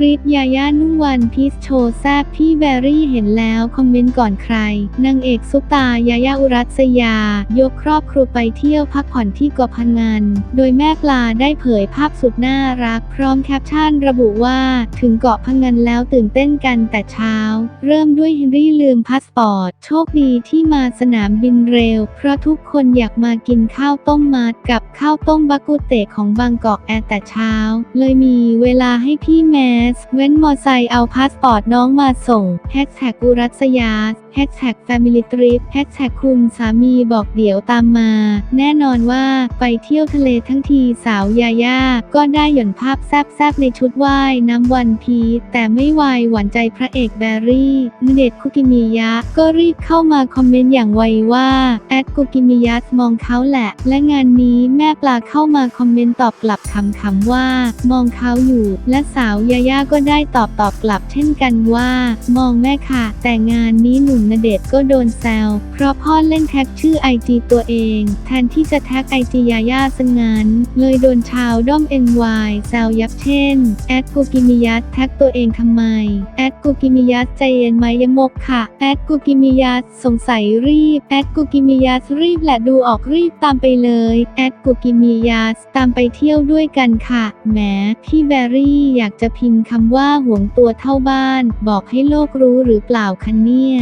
กรีดยาย่านุ่งวันพีชโชว์แซบพี่แบรี่เห็นแล้วคอมเมนต์ก่อนใคร นางเอกซุปตายาย่าอุรัสยา ยกครอบครัวไปเที่ยวพักผ่อนที่เกาะพังงานโดยแม่ปลาได้เผยภาพสุดน่ารัก พร้อมแคปชั่นระบุว่าถึงเกาะพังงานแล้วตื่นเต้นกันแต่เช้า เริ่มด้วยเฮนรี่ลืมพาสปอร์ต โชคดีที่มาสนามบินเร็ว เพราะทุกคนอยากมากินข้าวต้มมัดกับข้าวต้มบักกุเตของบางกอกแอร์แต่เช้า เลยมีเวลาให้พี่แมสเว้นมอไซค์เอาพาสปอร์ตน้องมาส่งแฮชแท็กอุรัสยาแฮชแท็กแฟมิลี่ทริปแฮชแท็กคุณสามีบอกเดี๋ยวตามมา แน่นอนว่าไปเที่ยวทะเลทั้งทีสาวยาย่าก็ได้หย่อนภาพแซบๆในชุดว่ายน้ำวันพีแต่ไม่วายหวานใจพระเอกแบรี่ณเดชคุกิมิยะ ก็รีบเข้ามาคอมเมนต์อย่างไวว่าแอดคุกิมิยะมองเขาแหละ และงานนี้แม่ปลาเข้ามาคอมเมนต์ตอบกลับคำๆว่า มองเขาอยู่ และสาวยาย่าก็ได้ตอบตอบกลับ เช่นกันว่า มองแม่ค่ะ แต่งานนี้หนุ่มณเดชก็โดนแซว เพราะพ่อเล่นแท็กชื่อไอจีตัวเอง แทนที่จะแท็กไอจียาย่าซะงั้น เลยโดนชาวด้อม NY แซวยับเช่น แอดกูกิมิยัสแท็กตัวเองทำไม แอดกูกิมิยัสใจเย็นไหมยมกค่ะ แอดกูกิมิยัสสงสัยรีบ แอดกูกิมิยัสรีบแหละดูออกรีบตามไปเลย แอดกูกิมิยัสตามไปเที่ยวด้วยกันค่ะแหมพี่แบรี่อยากจะพิมพ์คำว่าห่วงตัวเท่าบ้าน บอกให้โลกรู้หรือเปล่าคะเนี่ย